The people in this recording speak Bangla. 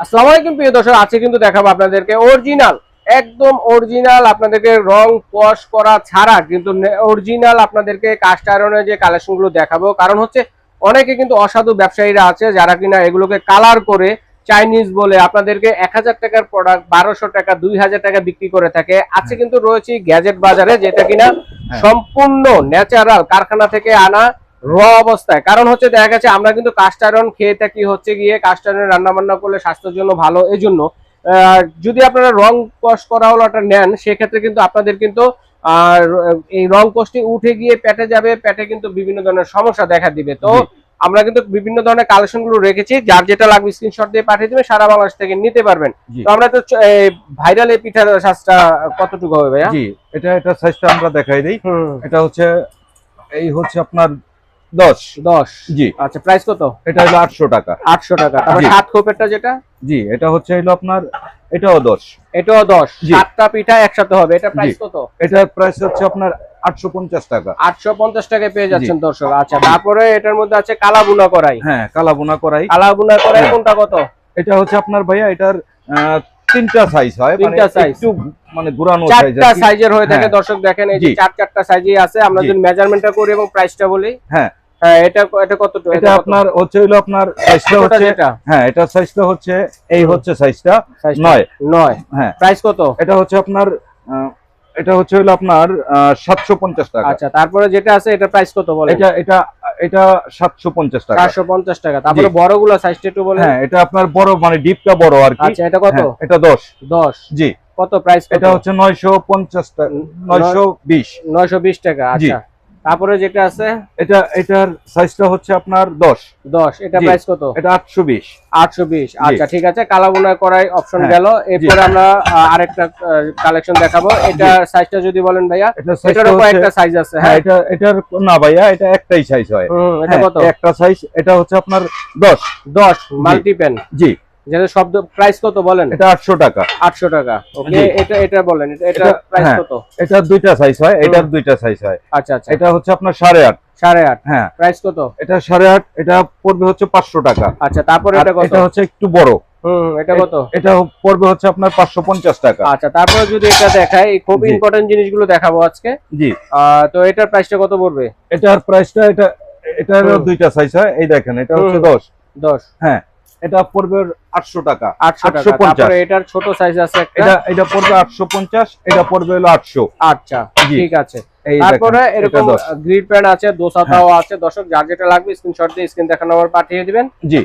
আসসালামু আলাইকুম প্রিয় দর্শক আছে কিন্তু দেখাবো আপনাদেরকে অরিজিনাল একদম অরিজিনাল আপনাদেরকে রং ওয়াশ করা ছাড়া কিন্তু অরিজিনাল আপনাদেরকে কাস্ট আয়রনের যে কালেকশনগুলো দেখাবো। কারণ হচ্ছে অনেকে কিন্তু অসাধু ব্যবসায়ীরা আছে যারা কিনা এগুলোকে কালার করে চাইনিজ বলে আপনাদেরকে এক হাজার টাকার প্রোডাক্ট বারোশো টাকা দুই হাজার টাকা বিক্রি করে থাকে। আছে কিন্তু রয়েছে গ্যাজেট বাজারে যেটা কিনা সম্পূর্ণ ন্যাচারাল কারখানা থেকে আনা র অবস্থায়। কারণ হচ্ছে দেখা গেছে আমরা কিন্তু কাস্ট আয়রন খেয়ে থাকি হচ্ছে গিয়ে কাস্ট আয়রন রান্না বান্না করলে স্বাস্থ্যের জন্য ভালো। এই জন্য যদি আপনারা রং কষ করা হলো একটা নেন সেক্ষেত্রে কিন্তু আপনাদের কিন্তু আর এই রং কোষটি উঠে গিয়ে পেটে যাবে পেটে কিন্তু বিভিন্ন ধরনের সমস্যা দেখা দিবে। তো আমরা কিন্তু বিভিন্ন ধরনের কালেকশনগুলো রেখেছি যার যেটা লাগবে স্ক্রিনশট দিয়ে পাঠিয়ে দেবেন সারা বাংলাদেশ থেকে নিতে পারবেন। তো আমরা তো ভাইরাল এই পিঠার সাজটা কতটুকু হবে ভাইয়া? জি এটা এটা সাইজটা আমরা দেখাই দিই। এটা হচ্ছে এই হচ্ছে আপনার দশ। দশ। জি। আচ্ছা প্রাইস কত? এটা হলো আটশো টাকা। আটশো টাকা। সাত খোপেরটা যেটা? জি এটা হচ্ছে হলো আপনার এটাও দশ। এটাও দশ। সাতটা পিঠা একসাথে হবে। এটা প্রাইস কত? এটার প্রাইস হচ্ছে আপনার আটশো পঞ্চাশ টাকা। আটশো পঞ্চাশ টাকায় পেয়ে যাচ্ছেন দর্শক। আচ্ছা তারপরে এটার মধ্যে আছে কালা বুনা করাই হ্যাঁ কালা বোনা করাই কালা বুনা করাই হ্যাঁ। কোনটা কত? এটা হচ্ছে আপনার ভাইয়া এটার তিনটা সাইজ হয়। মানে তিনটা। একটু মানে ঘুরানো সাইজ চারটা সাইজের হয়ে থাকে হ্যাঁ। দর্শক দেখেন এই যে চার চারটা সাইজই আছে। আমরা। যদি মেজারমেন্টটা করি এবং প্রাইসটা বলি। হ্যাঁ। হ্যাঁ এটা এটা কত এটা আপনার হচ্ছে হলো আপনার সাইজটা হচ্ছে হ্যাঁ এটা সাইজটা হচ্ছে এই হচ্ছে সাইজটা হ্যাঁ। প্রাইস কত? এটা হচ্ছে আপনার এটা হচ্ছে হলো আপনার টাকা। আচ্ছা তারপরে যেটা আছে এটা প্রাইস কত বলে এটা এটা এটা সাতশো পঞ্চাশ টাকা। চারশো পঞ্চাশ টাকা। তারপরে। বড়গুলো সাইজটা একটু বলেন। হ্যাঁ এটা আপনার বড় মানে ডিপটা বড় আর কি। আচ্ছা এটা কত? হ্যাঁ, এটা দশ। দশ। জি। কত প্রাইস এটা হচ্ছে নয়শো পঞ্চাশ টাকা নয়শো বিশ। নয়শো বিশ টাকা আচ্ছা। তারপরে যেটা আছে? এটা এটার সাইজটা হচ্ছে আপনার দশ। দশ এটা প্রাইস কত? এটা আটশো বিশ। আটশো বিশ আচ্ছা ঠিক আছে। কালাবোনা করাই অপশন হ্যাঁ, গেল। এরপরে আমরা আরেকটা কালেকশন দেখাবো। এটা সাইজটা যদি বলেন ভাইয়া এটারও কয়েকটা সাইজ আছে হ্যাঁ? হ্যাঁ এটা এটার না ভাইয়া এটা একটাই সাইজ হয়। এটা হ্যাঁ, কত? একটা সাইজ এটা হচ্ছে আপনার দশ। দশ মাল্টিপেন জি। যেটা শব্দ প্রাইস কত বলেন? এটা আটশো টাকা। আটশো টাকা। ওকে এটা এটা বলেন এটা- এটা এটা- প্রাইস হ্যাঁ। কত? এটার দুইটা সাইজ হয় এটার দুইটা সাইজ হয়। আচ্ছা আচ্ছা। এটা হচ্ছে আপনার সাড়ে আট। সাড়ে আট। হ্যাঁ। প্রাইস কত? এটা সাড়ে আট এটা পড়বে হচ্ছে পাঁচশো টাকা। আচ্ছা তারপরে এটা কত? এটা হচ্ছে একটু বড়। হুম এটা কত? এটা পড়বে হচ্ছে আপনার পাঁচশো পঞ্চাশ টাকা। আচ্ছা তারপরে যদি এটা দেখাই খুব। ইম্পর্টেন্ট জিনিসগুলো দেখাবো আজকে। জি। তো এটার প্রাইসটা কত পড়বে? এটার প্রাইসটা এটা এটার দুইটা সাইজ হয়। এই দেখেন এটা হচ্ছে। দশ। দশ। হ্যাঁ। এটা পড়বে আটশো টাকা। আটশো 850 তারপরে এটার ছোট সাইজ আছে একটা। এটা এটা পড়বে আটশো পঞ্চাশ এটা পড়বে হলো আটশো। আচ্ছা ঠিক আছে। তারপরে এরকম। হ্যাঁ। গ্রিল প্যান আছে দোসা তাওয়া আছে। দর্শক যার যেটা লাগবে স্ক্রিনশট দিয়ে স্ক্রিন দেখানো নাম্বার পাঠিয়ে দিবেন। জি।